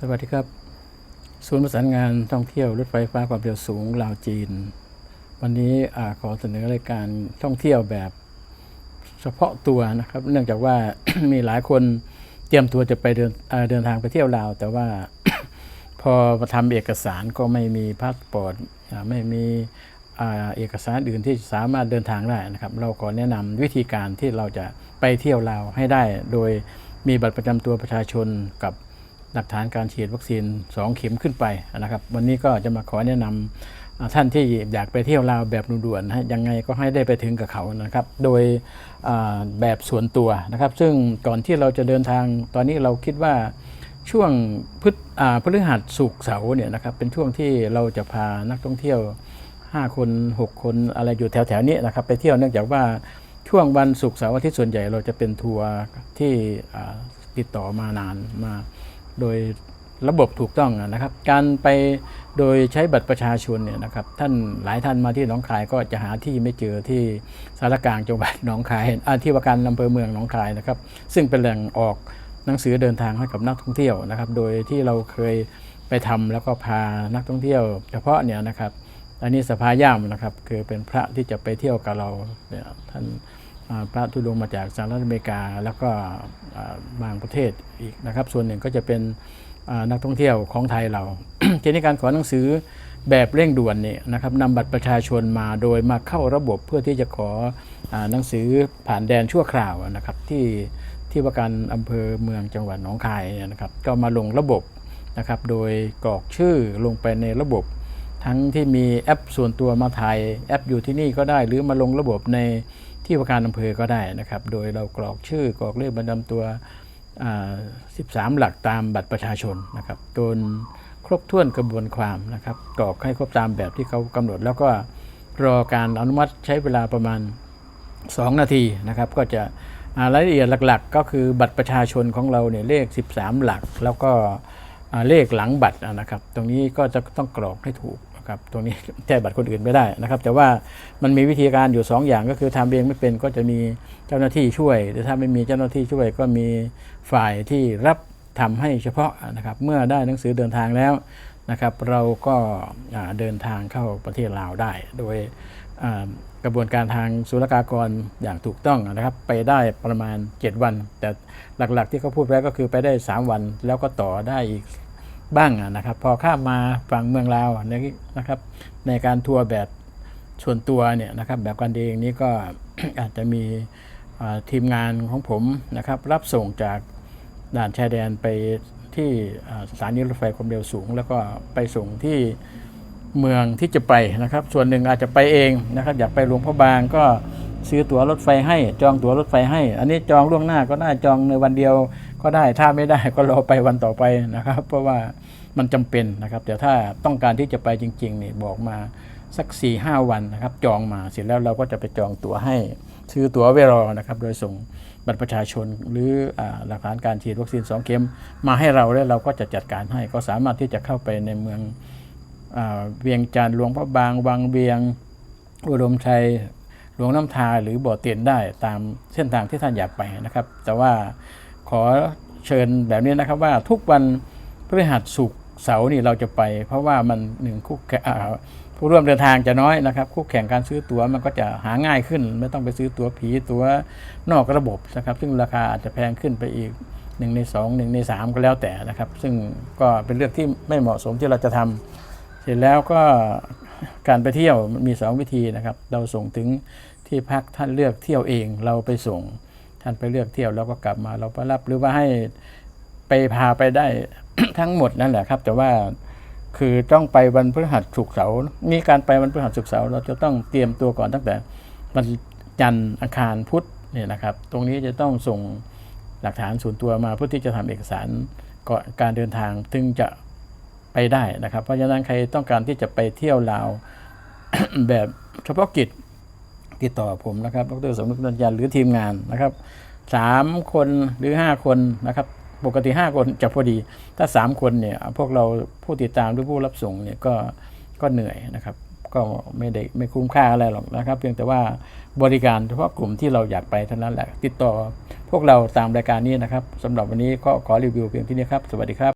สวัสดีครับ ศูนย์ประสานงานท่องเที่ยวรถไฟฟ้าความเร็วสูงลาวจีน วันนี้อขอเสนอรายการท่องเที่ยวแบบเฉพาะตัวนะครับ เนื่องจากว่ามีหลายคนเตรียมตัวจะไปเดินเดินทางไปเที่ยวลาว แต่ว่าพอมาทำเอกสารก็ไม่มีพาสปอร์ตไม่มีเอกสารอื่นที่สามารถเดินทางได้นะครับ เราขอแนะนำวิธีการที่เราจะไปเที่ยวลาวให้ได้ โดยมีบัตรประจำตัวประชาชนกับ หลักฐานการฉีดวัคซีน 2 เข็มขึ้นไปนะครับ วันนี้ก็จะมาขอแนะนำอ่าท่านที่อยากไปเที่ยวลาวแบบด่วนๆนะยังไงก็ให้ได้ไปถึงกับเขานะครับ โดยแบบส่วนตัวนะครับ ซึ่งก่อนที่เราจะเดินทางตอนนี้เราคิดว่าช่วงพฤษอ่าพฤหัสสุกเสาร์เนี่ยนะครับเป็นช่วงที่เราจะพานักท่องเที่ยว 5 คน 6 คนอะไรอยู่แถวๆนี้นะครับไปเที่ยวเนื่องจากว่าช่วงวันศุกร์เสาร์อาทิตย์ส่วนใหญ่เราจะเป็นทัวร์ที่ติดต่อมานานมา โดยระบบถูกต้องนะครับ การไปโดยใช้บัตรประชาชนเนี่ยนะครับท่านหลายท่านมาที่หนองคายก็จะหาที่ไม่เจอที่สารกลางจังหวัดหนองคายอ่าที่ว่าการอำเภอเมืองหนองคายนะครับ ซึ่งเป็นแหล่งออกหนังสือเดินทางให้กับนักท่องเที่ยวนะครับ โดยที่เราเคยไปทำแล้วก็พานักท่องเที่ยว เฉพาะเนี่ยนะครับ อันนี้สภาย่ามนะครับ คือเป็นพระที่จะไปเที่ยวกับเราเนี่ยท่าน พระทุดงมาจากสหรัฐอเมริกา แล้วก็บางประเทศอีกนะครับ ส่วนหนึ่งก็จะเป็นนักท่องเที่ยวของไทยเราทีนี้การขอหนังสือแบบเร่งด่วนเนี่ยนะครับนำบัตรประชาชนมาโดยมาเข้าระบบเพื่อที่จะขออหนังสือผ่านแดนชั่วคราวนะครับที่ที่ว่าการอำเภอเมืองจังหวัดหนองคายเนี่ยนะครับ ก็มาลงระบบนะครับ โดยกรอกชื่อลงไปในระบบ ทั้งที่มีแอปส่วนตัวมาถ่ายแอปอยู่ที่นี่ก็ได้ หรือมาลงระบบใน ที่ว่าการอำเภอก็ได้นะครับ โดยเรากรอกชื่อกรอกเลขประจำตัว 13 หลักตามบัตรประชาชนนะครับจนครบถ้วนกระบวนความนะครับกรอกให้ครบตามแบบที่เขากำหนด แล้วก็รอการอนุมัติใช้เวลาประมาณ 2 นาทีนะครับ ก็จะรายละเอียดหลักๆ ก็คือบัตรประชาชนของเราเนี่ยเลข 13 หลัก แล้วก็เลขหลังบัตรนะครับ ตรงนี้ก็จะต้องกรอกให้ถูก ครับตรงนี้แจ้บัตรคนอื่นไม่ได้นะครับ แต่ว่ามันมีวิธีการอยู่ 2 อย่างก็คือทำเองไม่เป็นก็จะมีเจ้าหน้าที่ช่วย หรือถ้าไม่มีเจ้าหน้าที่ช่วย ก็มีฝ่ายที่รับทำให้เฉพาะนะครับเมื่อได้หนังสือเดินทางแล้วนะครับ เราก็เดินทางเข้าประเทศลาวได้ โดยกระบวนการทางศุลกากรอย่างถูกต้องนะครับ ไปได้ประมาณ 7 วัน แต่หลักๆที่เขาพูดไว้ก็คือไปได้ 3 วันแล้วก็ต่อได้อีก บ้างนะครับ พอข้ามมาฝั่งเมืองลาวนี่ยนะครับ ในการทัวร์แบบส่วนตัวเนี่ยนะครับแบบกันเองนี้ก็อาจจะมีทีมงานของผมนะครับ รับส่งจากด่านชายแดนไปที่สถานีรถไฟความเร็วสูง แล้วก็ไปส่งที่เมืองที่จะไปนะครับ ส่วนหนึ่งอาจจะไปเองนะครับ อยากไปหลวงพระบางก็ซื้อตั๋วรถไฟให้จองตั๋วรถไฟให้ อันนี้จองล่วงหน้าก็ได้จองในวันเดียว ก็ได้ถ้าไม่ได้ก็รอไปวันต่อไปนะครับ เพราะว่ามันจำเป็นนะครับ แต่ถ้าต้องการที่จะไปจริงๆเนี่ยบอกมาสัก4ี่ห้าวันนะครับ จองมาเสร็จแล้วเราก็จะไปจองตั๋วให้ซื้อตั๋วไว้รอนะครับ โดยส่งบัตรประชาชนหรือหลักฐานการฉีดวัคซีน 2 เข็มมาให้เราแล้วเราก็จะจัดการให้ ก็สามารถที่จะเข้าไปในเมืองอเวียงจันทร์หลวงพระบาง วังเวียง อุดมชัยหลวงน้ำทาหรือบ่อเตียนได้ตามเส้นทางที่ท่านอยากไปนะครับ แต่ว่า ขอเชิญแบบนี้นะครับว่าทุกวันพฤหัสศุกร์เสาร์นี่เราจะไป เพราะว่ามันหนึ่งคู่แข่งผู้ร่วมเดินทางจะน้อยนะครับคู่แข่งการซื้อตั๋วมันก็จะหาง่ายขึ้น ไม่ต้องไปซื้อตั๋วผีตั๋วนอกระบบนะครับซึ่งราคาอาจจะแพงขึ้นไปอีกหนึ่งในสองหนึ่งในสามก็แล้วแต่นะครับ ซึ่งก็เป็นเรื่องที่ไม่เหมาะสมที่เราจะทำเสร็จแล้วก็การไปเที่ยวมันมี 2 วิธีนะครับ เราส่งถึงที่พักท่านเลือกเที่ยวเองเราไปส่ง ท่านไปเลือกเที่ยวแล้วก็กลับมาเราไปรับหรือว่าให้ไปพาไปได้ทั้งหมดนั่นแหละครับ แต่ว่าคือต้องไปวันพฤหัสศุกร์เสาร์มีการไปวันพฤหัสศุกร์เสาร์เราจะต้องเตรียมตัวก่อนตั้งแต่วันจันทร์อังคารพุธเนี่ยนะครับ ตรงนี้จะต้องส่งหลักฐานส่วนตัวมาเพื่อที่จะทำเอกสารก่อนการเดินทางถึงจะไปได้นะครับ เพราะฉะนั้นใครต้องการที่จะไปเที่ยวลาวแบบเฉพาะกิจ ติดต่อผมนะครับ ดรสมนึกนัญญาหรือทีมงานนะครับสามคนหรือห้าคนนะครับ ปกติห้าคนจะพอดี ถ้าสามคนเนี่ย พวกเราผู้ติดตามหรือผู้รับส่งเนี่ยก็ก็เหนื่อยนะครับ ก็ไม่ได้ไม่คุ้มค่าอะไรหรอกนะครับ เพียงแต่ว่าบริการเฉพาะกลุ่มที่เราอยากไปเท่านั้นแหละ ติดต่อพวกเราตามรายการนี้นะครับสำหรับวันนี้ก็ขอรีวิวเพียงที่นี้ครับ สวัสดีครับ